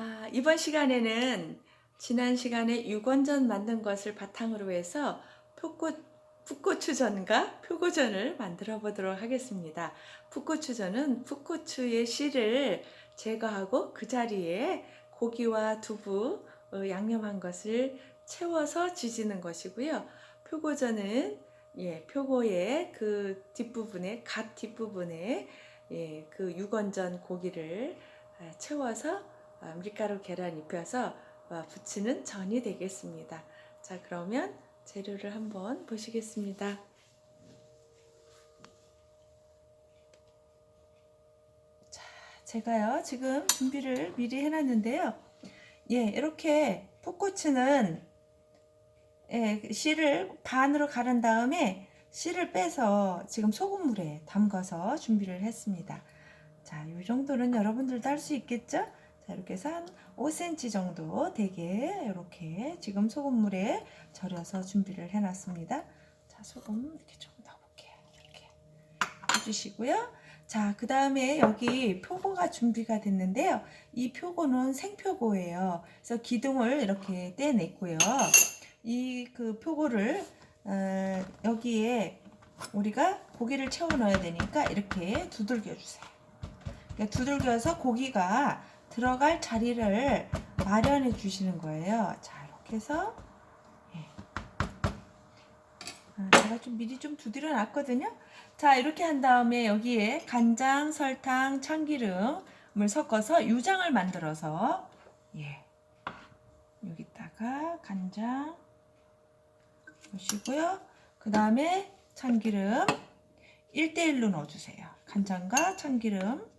아, 이번 시간에는 지난 시간에 유건전 만든 것을 바탕으로 해서 표고, 풋고추전과 표고전을 만들어 보도록 하겠습니다. 풋고추전은 풋고추의 씨를 제거하고 그 자리에 고기와 두부, 어, 양념한 것을 채워서 지지는 것이고요. 표고전은 예, 표고의 그 뒷부분에 갓 뒷부분에 예, 그 유건전 고기를 아, 채워서 아, 밀가루 계란 입혀서 아, 부치는 전이 되겠습니다. 자, 그러면 재료를 한번 보시겠습니다. 자, 제가요, 지금 준비를 미리 해놨는데요. 예, 이렇게 풋고추는 예, 씨를 반으로 가른 다음에 씨를 빼서 지금 소금물에 담가서 준비를 했습니다. 자, 이 정도는 여러분들도 할 수 있겠죠? 자, 이렇게 해서 한 5cm 정도 되게 이렇게 지금 소금물에 절여서 준비를 해놨습니다. 자, 소금 이렇게 좀 넣어볼게요. 이렇게 해주시고요. 자, 그 다음에 여기 표고가 준비가 됐는데요. 이 표고는 생표고예요. 그래서 기둥을 이렇게 떼냈고요. 이 그 표고를 어, 여기에 우리가 고기를 채워 넣어야 되니까 이렇게 두들겨 주세요. 그러니까 두들겨서 고기가 들어갈 자리를 마련해 주시는 거예요. 자, 이렇게 해서 예. 아, 제가 좀 미리 좀 두드려 놨거든요. 자, 이렇게 한 다음에 여기에 간장, 설탕, 참기름을 섞어서 유장을 만들어서 예. 여기다가 간장 넣으시고요. 그 다음에 참기름 1대1로 넣어주세요. 간장과 참기름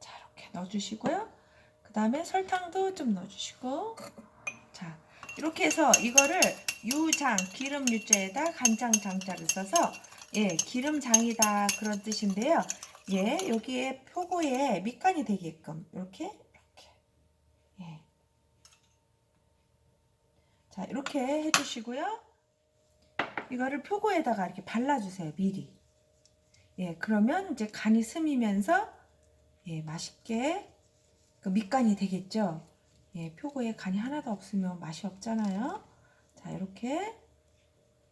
자 이렇게 넣어주시고요. 그 다음에 설탕도 좀 넣어주시고 자 이렇게 해서 이거를 유장 기름 유자에다 간장 장자를 써서 예 기름장이다 그런 뜻인데요. 예 여기에 표고에 밑간이 되게끔 이렇게 이렇게 예. 자 이렇게 해주시고요. 이거를 표고에다가 이렇게 발라주세요 미리. 예 그러면 이제 간이 스미면서 예 맛있게 그 밑간이 되겠죠. 예 표고에 간이 하나도 없으면 맛이 없잖아요. 자 이렇게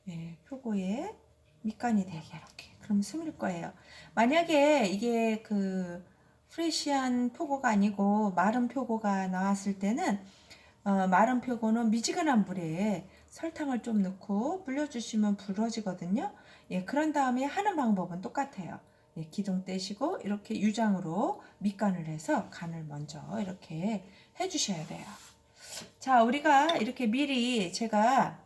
예 표고에 밑간이 되게 이렇게 그럼 스밀 거예요. 만약에 이게 그 프레시한 표고가 아니고 마른 표고가 나왔을 때는 어, 마른 표고는 미지근한 물에 설탕을 좀 넣고 불려주시면 부러지거든요. 예, 그런 다음에 하는 방법은 똑같아요. 예, 기둥 떼시고 이렇게 유장으로 밑간을 해서 간을 먼저 이렇게 해주셔야 돼요. 자, 우리가 이렇게 미리 제가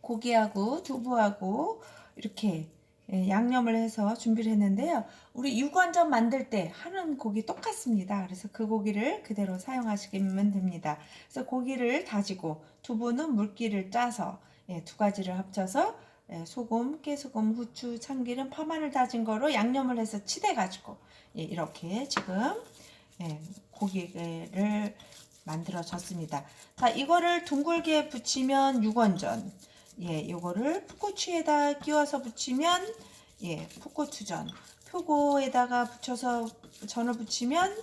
고기하고 두부하고 이렇게 예, 양념을 해서 준비를 했는데요. 우리 유관전 만들 때 하는 고기 똑같습니다. 그래서 그 고기를 그대로 사용하시면 됩니다. 그래서 고기를 다지고 두부는 물기를 짜서 예, 두 가지를 합쳐서 예, 소금, 깨소금, 후추, 참기름, 파마늘 다진 거로 양념을 해서 치대가지고 예, 이렇게 지금 예, 고기를 만들어졌습니다. 자, 이거를 둥글게 붙이면 육원전. 예, 요거를 풋고추에다 끼워서 붙이면 예, 풋고추전. 표고에다가 붙여서 전을 붙이면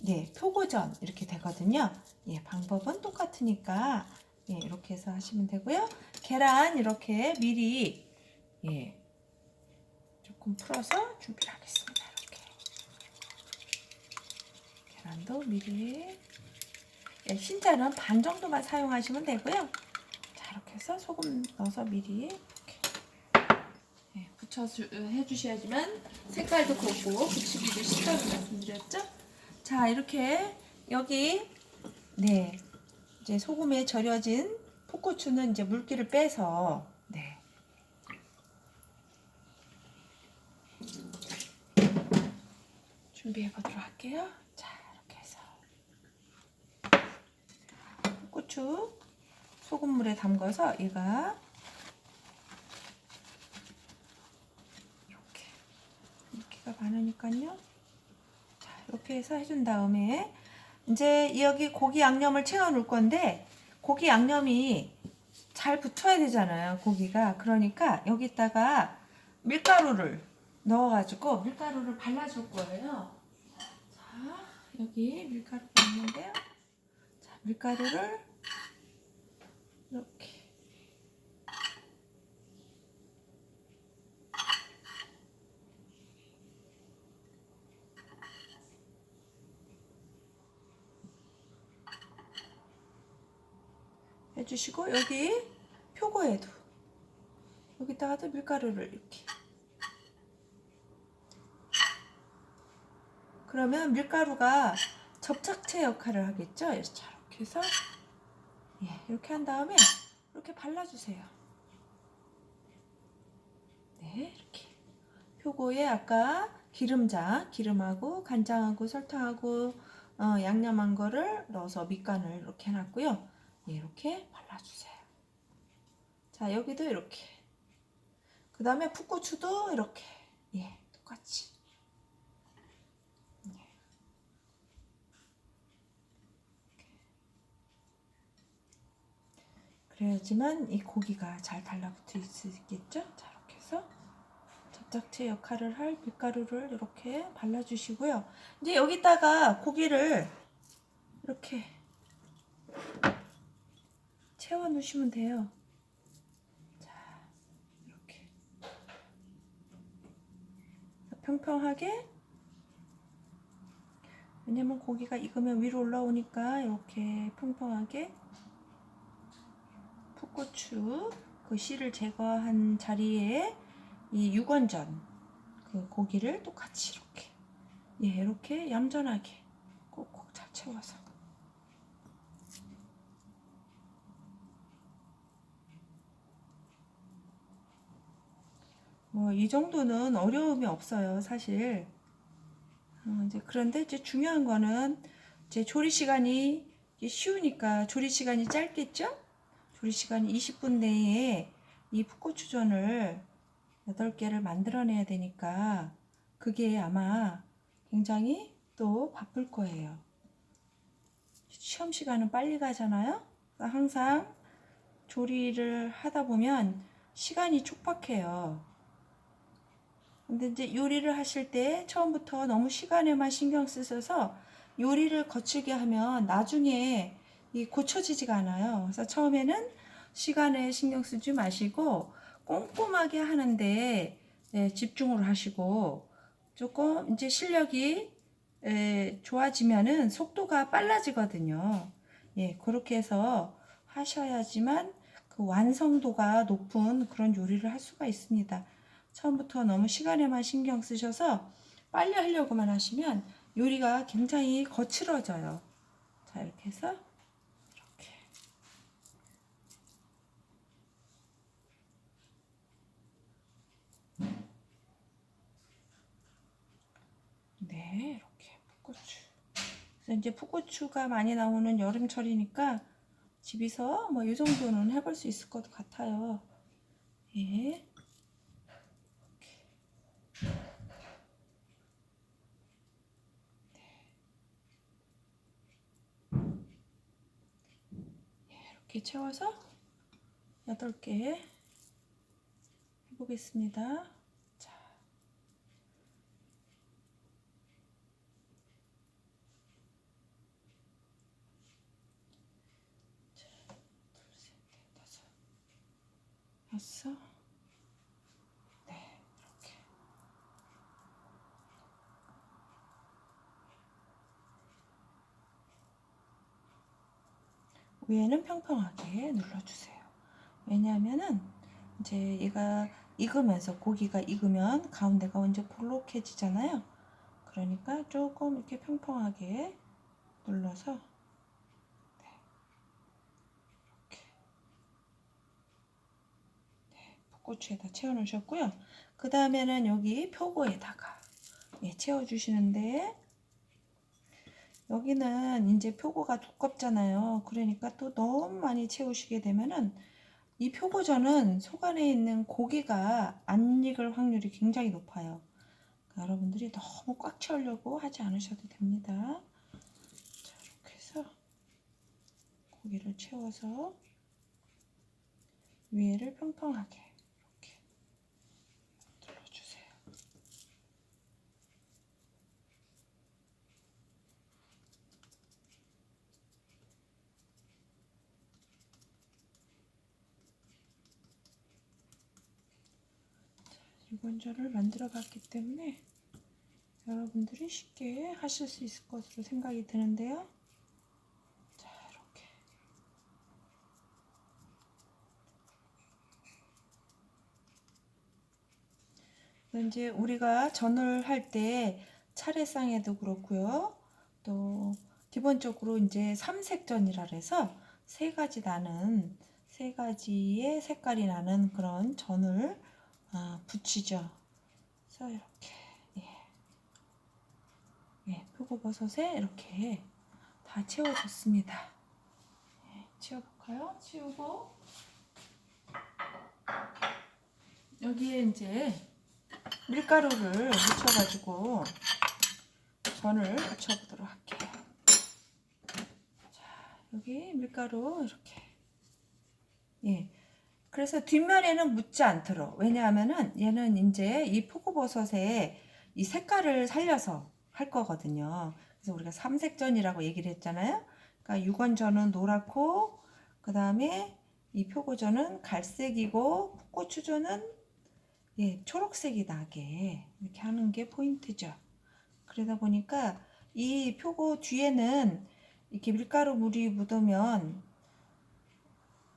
네, 표고전 이렇게 되거든요. 예, 방법은 똑같으니까 예, 이렇게 해서 하시면 되고요. 계란 이렇게 미리 예, 조금 풀어서 준비를 하겠습니다. 이렇게 계란도 미리 예, 흰자는 반 정도만 사용하시면 되고요. 자 이렇게 해서 소금 넣어서 미리 이렇게 예, 붙여서 해주셔야지만 색깔도 곱고 붙이기도 쉽다고 말씀드렸죠. 자 이렇게 여기 네 이제 소금에 절여진 풋고추는 이제 물기를 빼서 네 준비해 보도록 할게요. 자 이렇게 해서 고추 소금물에 담가서 얘가 이렇게 물기가 많으니까요. 자 이렇게 해서 해준 다음에 이제 여기 고기 양념을 채워 놓을 건데 고기 양념이 잘 붙어야 되잖아요. 고기가 그러니까 여기다가 밀가루를 넣어가지고 밀가루를 발라줄 거예요. 여기 밀가루가 있는데요. 자, 밀가루를 이렇게 해주시고 여기 표고에도 여기다가도 밀가루를 이렇게 그러면 밀가루가 접착제 역할을 하겠죠? 이렇게 해서 예, 이렇게 한 다음에 이렇게 발라주세요. 네, 이렇게 표고에 아까 기름장, 기름하고 간장하고 설탕하고 어, 양념한 거를 넣어서 밑간을 이렇게 해놨고요. 예, 이렇게 발라주세요. 자, 여기도 이렇게. 그 다음에 풋고추도 이렇게. 예, 똑같이. 그래야지만 이 고기가 잘 달라붙어 있겠죠? 자, 이렇게 해서 접착제 역할을 할 밀가루를 이렇게 발라주시고요. 이제 여기다가 고기를 이렇게 채워 넣으시면 돼요. 자, 이렇게. 평평하게. 왜냐면 고기가 익으면 위로 올라오니까 이렇게 평평하게. 풋고추 그 씨를 제거한 자리에 이 육원전 그 고기를 똑같이 이렇게 예 이렇게 얌전하게 꼭꼭 잘 채워서 뭐이 정도는 어려움이 없어요 사실 어, 이제 그런데 이제 중요한 거는 이제 조리 시간이 쉬우니까 조리 시간이 짧겠죠? 조리 시간이 20분 내에 이 풋고추전을 8개를 만들어내야 되니까 그게 아마 굉장히 또 바쁠 거예요. 시험 시간은 빨리 가잖아요. 항상 조리를 하다 보면 시간이 촉박해요. 근데 이제 요리를 하실 때 처음부터 너무 시간에만 신경 쓰셔서 요리를 거칠게 하면 나중에 이 고쳐지지가 않아요. 그래서 처음에는 시간에 신경 쓰지 마시고 꼼꼼하게 하는데 네, 집중을 하시고 조금 이제 실력이 에, 좋아지면은 속도가 빨라지거든요. 예, 그렇게 해서 하셔야지만 그 완성도가 높은 그런 요리를 할 수가 있습니다. 처음부터 너무 시간에만 신경 쓰셔서 빨리 하려고만 하시면 요리가 굉장히 거칠어져요. 자, 이렇게 해서 이렇게. 네, 이렇게 풋고추. 그래서 이제 풋고추가 많이 나오는 여름철이니까 집에서 뭐 이 정도는 해볼 수 있을 것 같아요. 예. 이렇게 채워서 8개 해보겠습니다. 자. 자, 둘, 셋, 넷, 다섯, 여섯, 네, 이렇게. 위에는 평평하게 눌러주세요. 왜냐하면은 이제 얘가 익으면서 고기가 익으면 가운데가 완전 볼록해지잖아요. 그러니까 조금 이렇게 평평하게 눌러서 네. 이렇게 네, 풋고추에다 채워 놓으셨고요. 그 다음에는 여기 표고에다가 예, 채워 주시는데 여기는 이제 표고가 두껍잖아요. 그러니까 또 너무 많이 채우시게 되면은 이 표고전은 속 안에 있는 고기가 안 익을 확률이 굉장히 높아요. 그러니까 여러분들이 너무 꽉 채우려고 하지 않으셔도 됩니다. 자, 이렇게 해서 고기를 채워서 위에를 평평하게 유건절을 만들어 봤기 때문에 여러분들이 쉽게 하실 수 있을 것으로 생각이 드는데요. 자, 이렇게. 이제 우리가 전을 할 때 차례상에도 그렇고요. 또 기본적으로 이제 삼색전이라 해서 세 가지 나는 세 가지의 색깔이 나는 그런 전을 아, 붙이죠. 그래서 이렇게 예. 예, 표고버섯에 이렇게 다 채워졌습니다. 예, 치워볼까요? 치우고 여기에 이제 밀가루를 묻혀가지고 전을 붙여보도록 할게요. 자, 여기 밀가루 이렇게. 예. 그래서 뒷면에는 묻지 않도록. 왜냐하면은 얘는 이제 이 표고버섯의 이 색깔을 살려서 할 거거든요. 그래서 우리가 삼색전이라고 얘기를 했잖아요. 그러니까 육원전은 노랗고, 그 다음에 이 표고전은 갈색이고, 고추전은 예, 초록색이 나게 이렇게 하는 게 포인트죠. 그러다 보니까 이 표고 뒤에는 이렇게 밀가루 물이 묻으면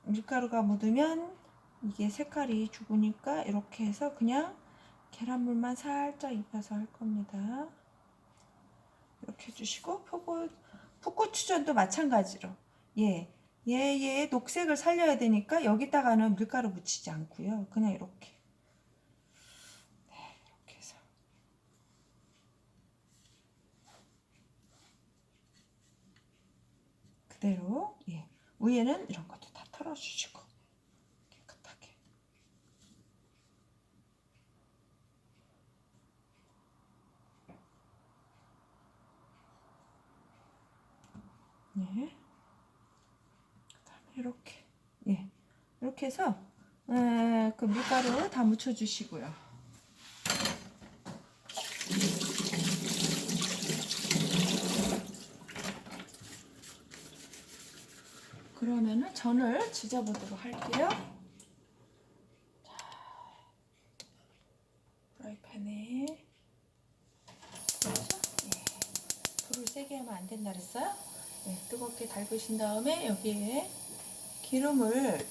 밀가루가 묻으면 이게 색깔이 죽으니까 이렇게 해서 그냥 계란물만 살짝 입혀서 할 겁니다. 이렇게 해주시고 풋고추전도 마찬가지로. 예 얘의 녹색을 살려야 되니까 여기다가는 밀가루 묻히지 않고요. 그냥 이렇게. 네, 이렇게 해서. 그대로 예. 위에는 이런 것도 다 털어주시고 깨끗하게 네 그다음에 이렇게 예 이렇게 해서 에, 그 밀가루 다 묻혀 주시고요. 그러면은 전을 지져보도록 할게요. 자, 프라이팬에 예, 불을 세게 하면 안 된다 그랬어요? 예, 뜨겁게 달구신 다음에 여기에 기름을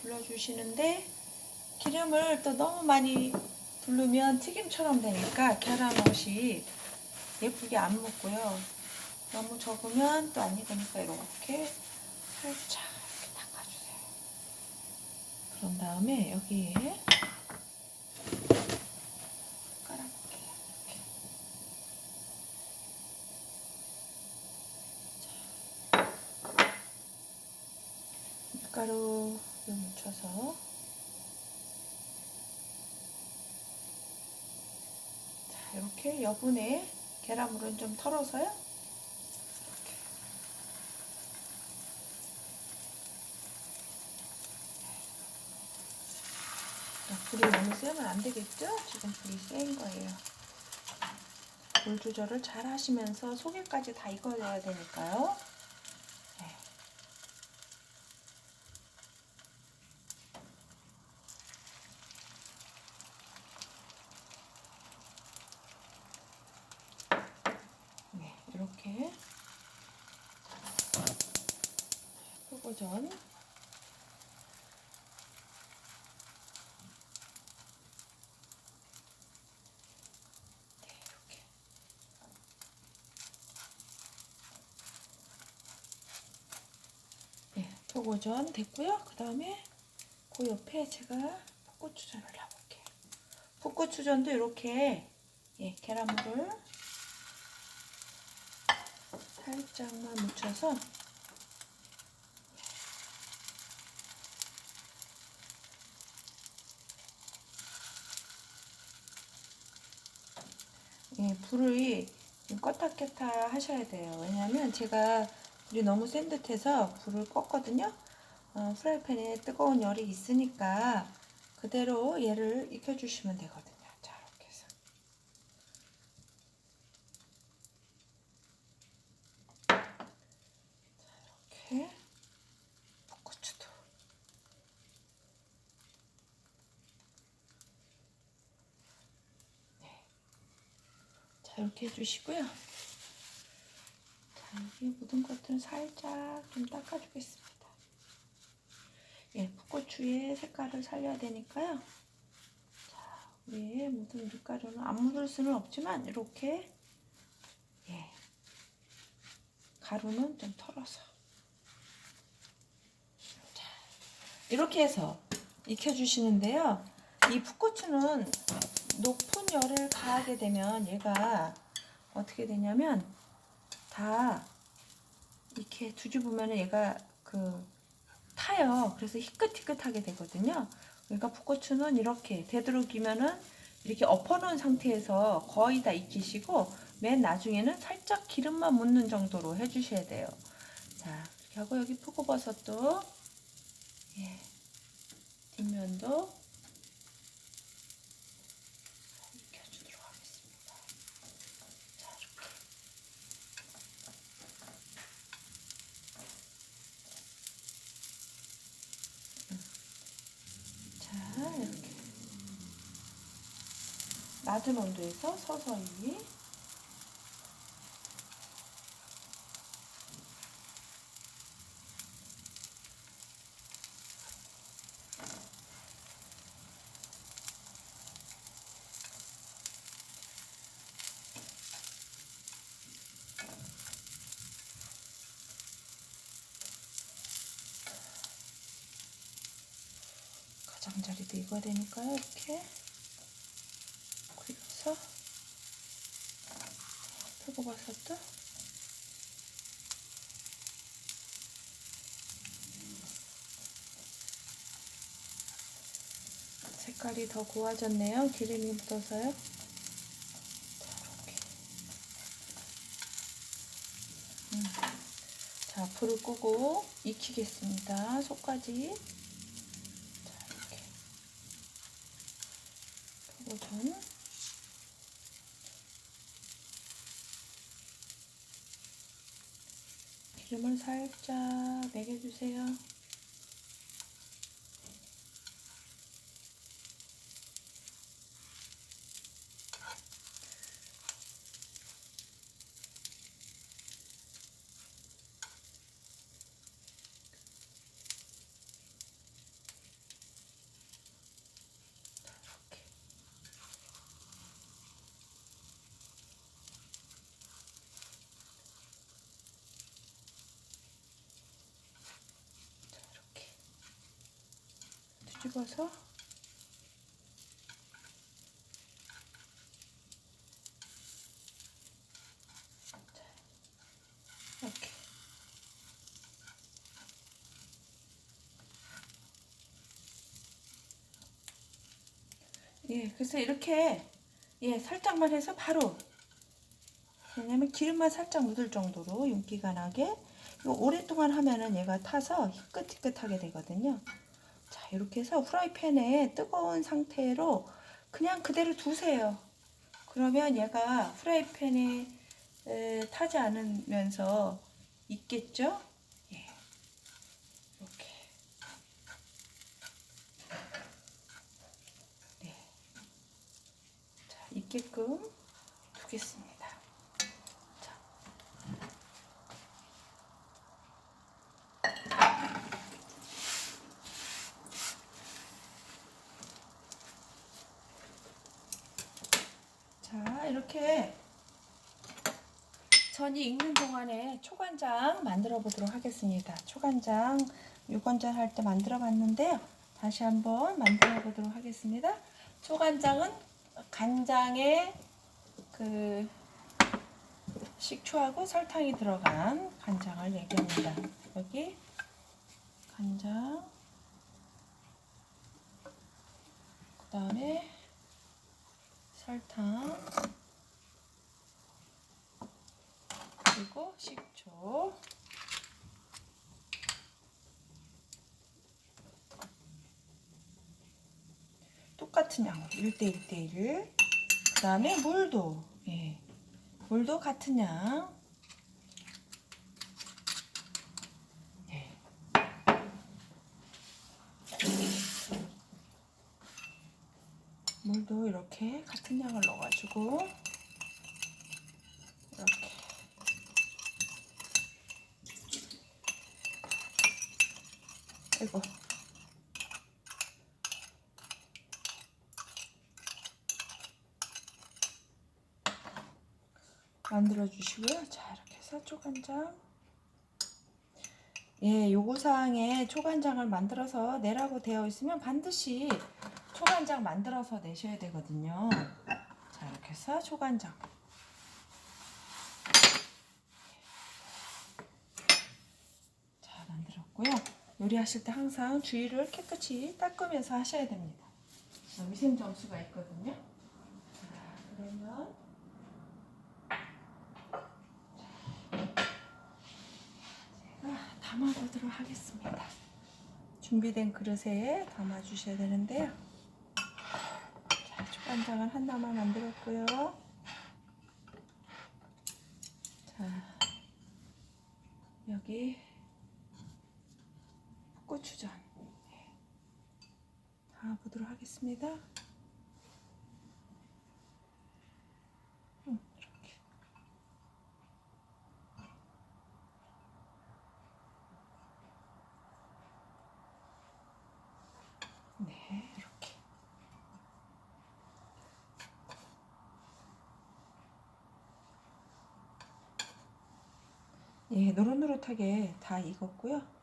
둘러주시는데 기름을 또 너무 많이 두르면 튀김처럼 되니까 계란옷이 예쁘게 안 먹고요. 너무 적으면 또 안 익으니까 이렇게 살짝 이렇게 닦아주세요. 그런 다음에 여기에 깔아볼게요. 이렇게. 자, 밀가루를 묻혀서 자, 이렇게 여분의 계란물은 좀 털어서요. 자, 불이 너무 세면 안 되겠죠? 지금 불이 센 거예요. 불 조절을 잘 하시면서 속에까지 다 익어야 되니까요. 네. 네, 이렇게 표고전 네, 이렇게. 네, 표고전 됐고요. 그 다음에 그 옆에 제가 풋고추전을 놔볼게요. 풋고추전도 이렇게 예, 계란물을 살짝만 묻혀서 예, 불을 껐다 켰다 하셔야 돼요. 왜냐하면 제가 물이 너무 센 듯해서 불을 껐거든요. 어, 프라이팬에 뜨거운 열이 있으니까 그대로 얘를 익혀주시면 되거든요. 자, 이렇게 해서. 자, 이렇게. 네. 자, 이렇게 해주시고요. 자, 여기 묻은 것들은 살짝 좀 닦아주겠습니다. 예, 풋고추의 색깔을 살려야 되니까요. 자, 위에 묻은 밀가루는 안 묻을 수는 없지만 이렇게 예, 가루는 좀 털어서 자, 이렇게 해서 익혀주시는데요. 이 풋고추는 높은 열을 가하게 되면 얘가 어떻게 되냐면 다 이렇게 뒤집으면 얘가 그 타요. 그래서 희끗희끗하게 되거든요. 그러니까 풋고추는 이렇게 되도록이면은 이렇게 엎어놓은 상태에서 거의 다 익히시고 맨 나중에는 살짝 기름만 묻는 정도로 해주셔야 돼요. 자, 이렇게 하고 여기 표고버섯도 예, 뒷면도 이렇게 해주도록 하겠습니다. 자, 이렇게. 음. 자, 이렇게. 낮은 온도에서 서서히 자리도 익어야 되니까요. 이렇게 그려서 표고버섯도 색깔이 더 고와졌네요. 기름이 묻어서요. 음. 자, 불을 끄고 익히겠습니다. 속까지. 자, 이렇게. 표고전. 기름을 살짝 먹여주세요. 자, 이렇게. 예, 그래서 이렇게 예, 살짝만 해서 바로. 왜냐면 기름만 살짝 묻을 정도로 윤기가 나게 오랫동안 하면은 얘가 타서 희끗희끗하게 되거든요. 자, 이렇게 해서 후라이팬에 뜨거운 상태로 그냥 그대로 두세요. 그러면 얘가 후라이팬에 에, 타지 않으면서 익겠죠? 예. 이렇게. 네. 자, 익게끔 두겠습니다. 자. 자, 이렇게 전이 익는 동안에 초간장 만들어 보도록 하겠습니다. 초간장 유건장 할때 만들어 봤는데요. 다시 한번 만들어 보도록 하겠습니다. 초간장은 간장에 그 식초하고 설탕이 들어간 간장을 얘기합니다. 여기 간장 그 다음에 설탕 그리고 식초 똑같은 양으로 1대 1 대 1. 그 다음에 물도 예. 물도 같은 양. 예. 물도 이렇게 같은 양을 넣어가지고 아이고. 만들어 주시고요. 자, 이렇게 해서 초간장. 예, 요구 사항에 초간장을 만들어서 내라고 되어 있으면 반드시 초간장 만들어서 내셔야 되거든요. 자, 이렇게 해서 초간장. 자, 만들었고요. 요리하실 때 항상 주위를 깨끗이 닦으면서 하셔야 됩니다. 자, 위생 점수가 있거든요. 자, 그러면 제가 담아보도록 하겠습니다. 준비된 그릇에 담아 주셔야 되는데요. 자, 초간장을 하나만 만들었고요. 자, 여기 고추전 네. 담아보도록 하겠습니다. 음, 이렇게. 네, 이렇게. 예, 노릇노릇하게 다 익었고요.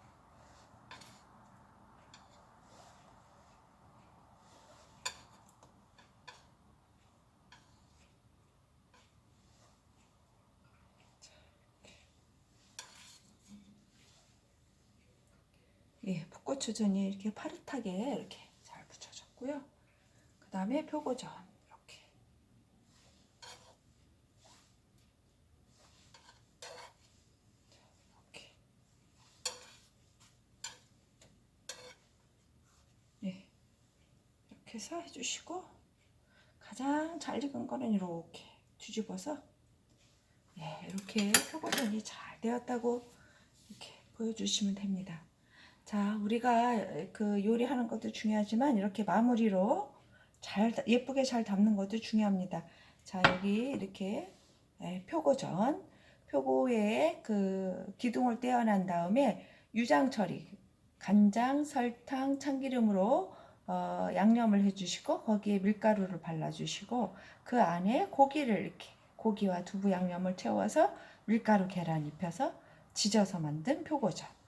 예, 풋고추전이 이렇게 파릇하게 이렇게 잘 붙여졌고요. 그 다음에 표고전 이렇게. 이렇게. 예, 이렇게 해서 해주시고 가장 잘 익은 거는 이렇게 뒤집어서 예, 이렇게 표고전이 잘 되었다고 이렇게 보여주시면 됩니다. 자, 우리가 그 요리하는 것도 중요하지만 이렇게 마무리로 잘 예쁘게 잘 담는 것도 중요합니다. 자, 여기 이렇게 예, 표고전, 표고에 그 기둥을 떼어난 다음에 유장 처리, 간장, 설탕, 참기름으로 어, 양념을 해주시고 거기에 밀가루를 발라주시고 그 안에 고기를 이렇게 고기와 두부 양념을 채워서 밀가루 계란 입혀서 지져서 만든 표고전.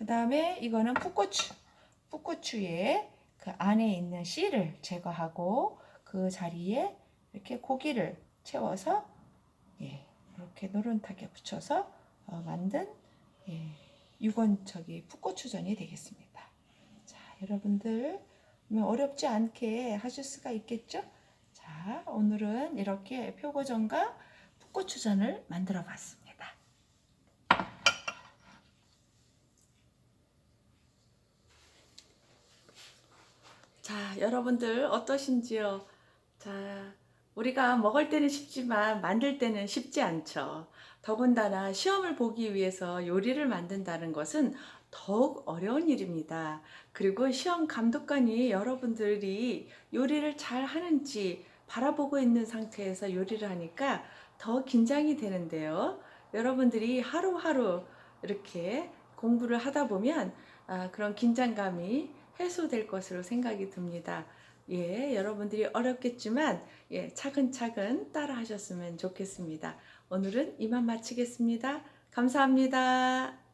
그 다음에 이거는 풋고추. 풋고추에 그 안에 있는 씨를 제거하고 그 자리에 이렇게 고기를 채워서 예, 이렇게 노릇하게 붙여서 어, 만든 예, 유건 저기 풋고추전이 되겠습니다. 자, 여러분들 뭐 어렵지 않게 하실 수가 있겠죠? 자, 오늘은 이렇게 표고전과 풋고추전을 만들어 봤습니다. 자, 여러분들 어떠신지요? 자, 우리가 먹을 때는 쉽지만 만들 때는 쉽지 않죠. 더군다나 시험을 보기 위해서 요리를 만든다는 것은 더욱 어려운 일입니다. 그리고 시험 감독관이 여러분들이 요리를 잘 하는지 바라보고 있는 상태에서 요리를 하니까 더 긴장이 되는데요. 여러분들이 하루하루 이렇게 공부를 하다 보면 아, 그런 긴장감이 해소될 것으로 생각이 듭니다. 예, 여러분들이 어렵겠지만 예, 차근차근 따라 하셨으면 좋겠습니다. 오늘은 이만 마치겠습니다. 감사합니다.